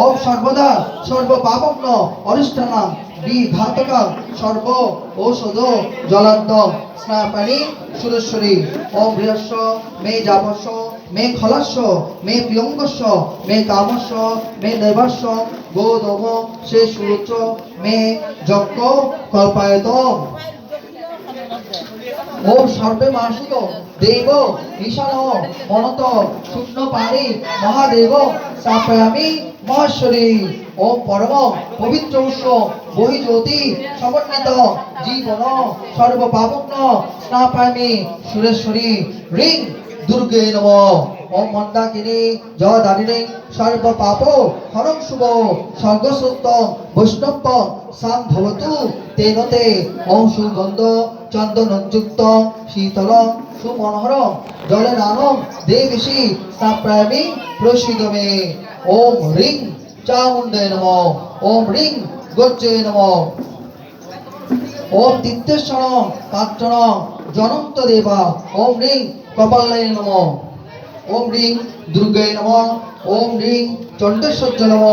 ওম সর্বদা সর্ব পাপগ্ন অরিষ্টানাম বিঘাতকাম সর্ব ঔষধ জলান্ত স্নাপানি সুরেশ্বরী। ওম বৃহস্য মে জাবস্য মে খলাস্য মে প্রিয়ঙ্গস্য মে কামস্য মে দেবাস্য গোদম সে সুরুচ মে যজ্ঞ কল্পায়তম। ওম সর্বে মাসুত দেব ঈশান মনত শূন্য পানি মহাদেব স্থাপয়ামি মহেশ্বরী। ও পরম পবিত্র উৎস বহি জ্যোতি সমন্বিত জীবন সর্বপাবন স্নাপায়ামি সুরেশ্বরী। রিং দুর্গে নম। ওম মন্দাকিনী জয়দারিণী সর্ব পাপ হরং শুভ স্বর্গসুত্ত বৈষ্ণব, সাং ভবতু তেনতে ওম সুগন্ধ, চন্দনযুক্ত, শীতল, সুমনোহর জলে নানম দেবিষি সাপ্রায়ামি প্রসিদ মে ওম রিং চামুণ্ডে নম। ওম রিং গোজ্জে নম। ওম তিত্তেশ্বর কাঞ্চন জনন্ত দেবা। ওম রিং কপালায় নম ওম রিং দুর্গে নম ওম রিং চণ্ডেশ্বর্য নম